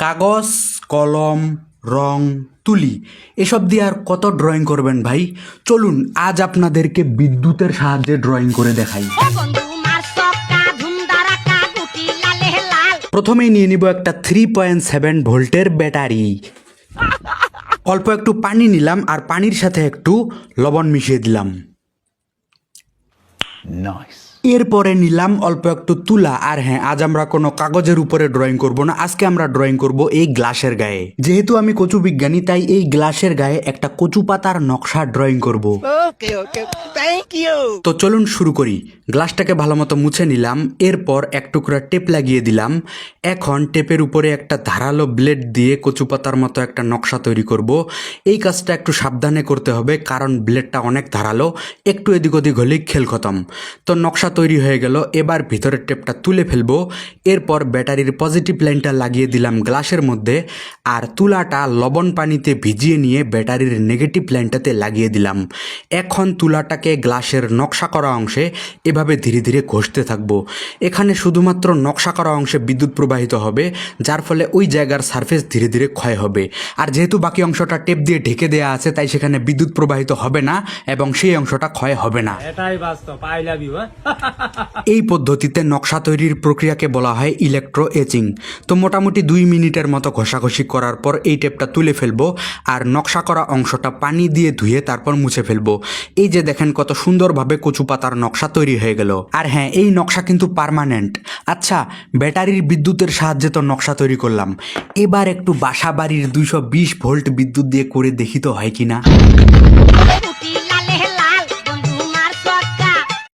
কাগজ কলম রং তুলি এসব দিয়ে আর কত ড্রয়িং করবেন ভাই? চলুন আজ আপনাদেরকে বিদ্যুতের সাহায্যে ড্রয়িং করে দেখাই। প্রথমেই নিয়ে নিব একটা থ্রি পয়েন্ট সেভেন ভোল্টের ব্যাটারি। অল্প একটু পানি নিলাম আর পানির সাথে একটু লবণ মিশিয়ে দিলাম। এরপরে নিলাম অল্প একটু তুলা। আর হ্যাঁ আজ আমরা কোনো কাগজের উপরে ড্রয়িং করব না। আজকে আমরা ড্রয়িং করব এই গ্লাসের গায়ে। যেহেতু আমি কচু বিজ্ঞানী তাই এই গ্লাসের গায়ে একটা কচু পাতার নকশা ড্রয়িং করব. তো চলুন শুরু করি। গ্লাসটাকে ভালো মতো মুছে নিলাম। এরপর এক টুকরা টেপ লাগিয়ে দিলাম। এখন টেপের উপরে একটা ধারালো ব্লেড দিয়ে কচু পাতার মতো একটা নকশা তৈরি করব। এই কাজটা একটু সাবধানে করতে হবে কারণ ব্লেডটা অনেক ধারালো। একটু এদিক ওদিক হলেই খেল খতম। তো নকশা তৈরি হয়ে গেল। এবার ভিতরের টেপটা তুলে ফেলব। এরপর ব্যাটারির পজিটিভ লাইনটা লাগিয়ে দিলাম গ্লাসের মধ্যে। আর তুলাটা লবণ পানিতে ভিজিয়ে নিয়ে ব্যাটারির নেগেটিভ লাইনটাতে লাগিয়ে দিলাম। এখন তুলাটাকে গ্লাসের নকশা করা অংশে এভাবে ধীরে ধীরে ঘষতে থাকব। এখানে শুধুমাত্র নকশা করা অংশে বিদ্যুৎ প্রবাহিত হবে, যার ফলে ওই জায়গার সারফেস ধীরে ধীরে ক্ষয় হবে। আর যেহেতু বাকি অংশটা টেপ দিয়ে ঢেকে দেওয়া আছে, তাই সেখানে বিদ্যুৎ প্রবাহিত হবে না এবং সেই অংশটা ক্ষয় হবে না। এটাই বাস্তব, আই লাভ ইউ এই পদ্ধতিতে নকশা তৈরির প্রক্রিয়াকে বলা হয় ইলেকট্রো এচিং তো মোটামুটি দুই মিনিটের মতো ঘষাঘষি করার পর এই টেপটা তুলে ফেলব আর নকশা করা অংশটা পানি দিয়ে ধুয়ে তারপর মুছে ফেলব। এই যে দেখেন কত সুন্দরভাবে কচু পাতার নকশা তৈরি হয়ে গেল। আর হ্যাঁ এই নকশা কিন্তু পার্মানেন্ট আচ্ছা ব্যাটারির বিদ্যুতের সাহায্যে তো নকশা তৈরি করলাম। এবার একটু বাসা বাড়ির দুইশো বিশ ভোল্ট বিদ্যুৎ দিয়ে করে দেখি তো হয় কিনা।